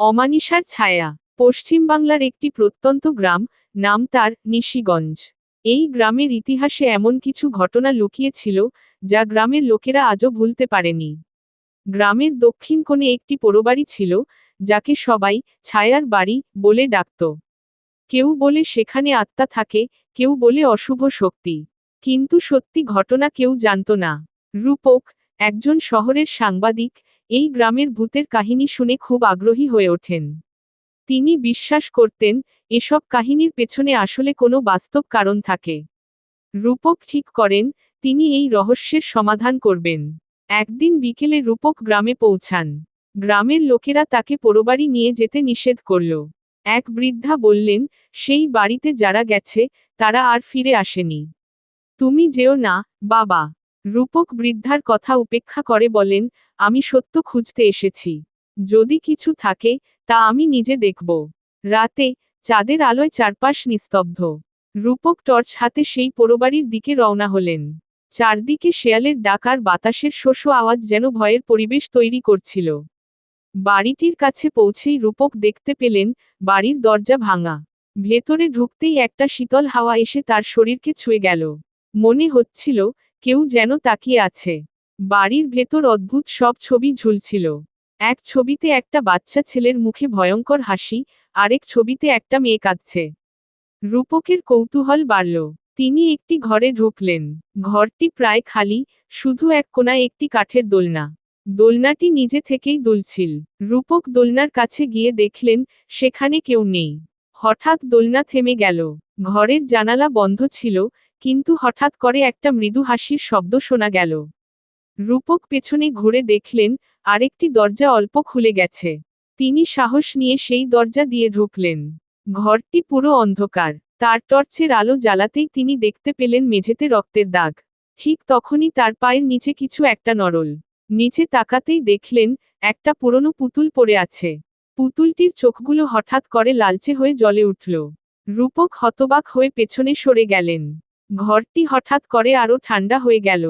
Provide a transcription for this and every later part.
অমানিসার ছায়া। পশ্চিমবাংলার একটি প্রত্যন্ত গ্রাম, নাম তার নিশিগঞ্জ। এই গ্রামের ইতিহাসে এমন কিছু ঘটনা লুকিয়ে ছিল যা গ্রামের লোকেরা আজও ভুলতে পারেনি। গ্রামের দক্ষিণ কোণে একটি পোড়োবাড়ি ছিল, যাকে সবাই ছায়ার বাড়ি বলে ডাকত। কেউ বলে সেখানে আত্মা থাকে কেউ বলে অশুভ শক্তি কিন্তু সত্যি ঘটনা কেউ জানত না। রূপক, একজন শহরের সাংবাদিক এই গ্রামের ভূতের কাহিনী শুনে খুব আগ্রহী হয়ে ওঠেন। তিনি বিশ্বাস করতেন, এসব কাহিনীর পেছনে আসলে কোনো বাস্তব কারণ থাকে। রূপক ঠিক করেন, তিনি এই রহস্যের সমাধান করবেন। একদিন বিকেলে রূপক গ্রামে পৌঁছান। গ্রামের লোকেরা তাকে পোড়োবাড়ি নিয়ে যেতে নিষেধ করল। এক বৃদ্ধা বললেন, সেই বাড়িতে যারা গেছে, তারা আর ফিরে আসেনি। তুমি যেও না, বাবা। রূপক বৃদ্ধার কথা উপেক্ষা করে বলেন, আমি সত্য খুঁজতে এসেছি। যদি কিছু থাকে, তা আমি নিজে দেখব। রাতে, চাঁদের আলোয় চারপাশ নিস্তব্ধ রূপক টর্চ হাতে সেই পোড়োবাড়ির দিকে রওনা হলেন। চারদিকে শেয়ালের ডাকার বাতাসের শোষ আওয়াজ যেন ভয়ের পরিবেশ তৈরি করছিল। বাড়িটির কাছে পৌঁছেই রূপক দেখতে পেলেন, বাড়ির দরজা ভাঙা। ভেতরে ঢুকতেই একটা শীতল হাওয়া এসে তার শরীরকে ছুঁয়ে গেল। মনে হচ্ছিল কেউ যেন তাকিয়ে আছে। বাড়ির ভেতর অদ্ভুত সব ছবি ঝুলছিল। এক ছবিতে একটা বাচ্চা ছেলের মুখে ভয়ঙ্কর হাসি, আরেক ছবিতে একটা মেয়ে কাঁদছে। রূপকের কৌতূহল বাড়ল। তিনি একটি ঘরে ঢুকলেন। ঘরটি প্রায় খালি, শুধু এক কোনায় একটি কাঠের দোলনা। দোলনাটি নিজে থেকেই দুলছিল। রূপক দোলনার কাছে গিয়ে দেখলেন, সেখানে কেউ নেই। হঠাৎ দোলনা থেমে গেল। ঘরের জানালা বন্ধ ছিল কিন্তু হঠাৎ করে একটা মৃদু হাসির শব্দ শোনা গেল। রূপক পেছনে ঘুরে দেখলেন, আরেকটি দরজা অল্প খুলে গেছে। তিনি সাহস নিয়ে সেই দরজা দিয়ে ঢুকলেন। ঘরটি পুরো অন্ধকার। তার টর্চের আলো জ্বালাতেই তিনি দেখতে পেলেন মেঝেতে রক্তের দাগ। ঠিক তখনই তার পায়ের নিচে কিছু একটা নরল। নিচে তাকাতেই দেখলেন, একটা পুরনো পুতুল পড়ে আছে। পুতুলটির চোখগুলো হঠাৎ করে লালচে হয়ে জ্বলে উঠল। রূপক হতবাক হয়ে পেছনে সরে গেলেন। ঘরটি হঠাৎ করে আরও ঠান্ডা হয়ে গেল।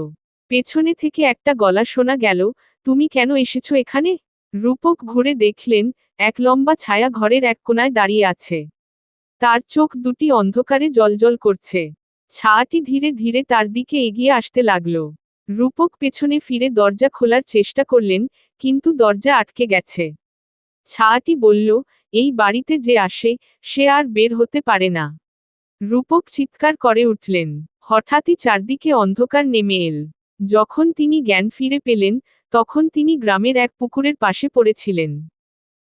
পেছনে থেকে একটা গলা শোনা গেল, তুমি কেন এসেছ এখানে? রূপক ঘুরে দেখলেন, এক লম্বা ছায়া ঘরের এক কোনায় দাঁড়িয়ে আছে। তার চোখ দুটি অন্ধকারে জলজল করছে। ছায়াটি ধীরে ধীরে তার দিকে এগিয়ে আসতে লাগল। রূপক পেছনে ফিরে দরজা খোলার চেষ্টা করলেন, কিন্তু দরজা আটকে গেছে। ছায়াটি বলল, এই বাড়িতে যে আসে, সে আর বের হতে পারে না। রূপক চিৎকার করে উঠলেন। হঠাৎই চারদিকে অন্ধকার নেমে এল। যখন তিনি জ্ঞান ফিরে পেলেন, তখন তিনি গ্রামের এক পুকুরের পাশে পড়েছিলেন।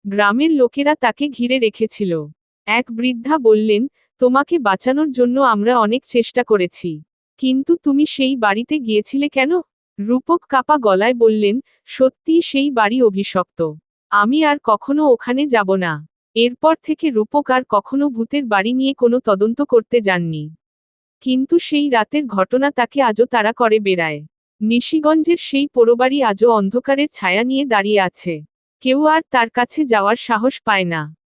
গ্রামের লোকেরা তাকে ঘিরে রেখেছিল। এক বৃদ্ধা বললেন, তোমাকে বাঁচানোর জন্য আমরা অনেক চেষ্টা করেছি। কিন্তু তুমি সেই বাড়িতে গিয়েছিলে কেন? রূপক কাপা গলায় বললেন সত্যি সেই বাড়ি অভিশপ্ত। আমি আর কখনো ওখানে যাব না। এরপর থেকে রূপক আর কখনো ভূতের বাড়ি নিয়ে কোনো তদন্ত করতে যাননি। কিন্তু সেই রাতের ঘটনা তাকে আজও তারা করে বেড়ায়। নিশিগঞ্জের সেই পোড়োবাড়ি আজও অন্ধকারের ছায়া নিয়ে দাঁড়িয়ে আছে। কেউ আর তার কাছে যাওয়ার সাহস পায় না।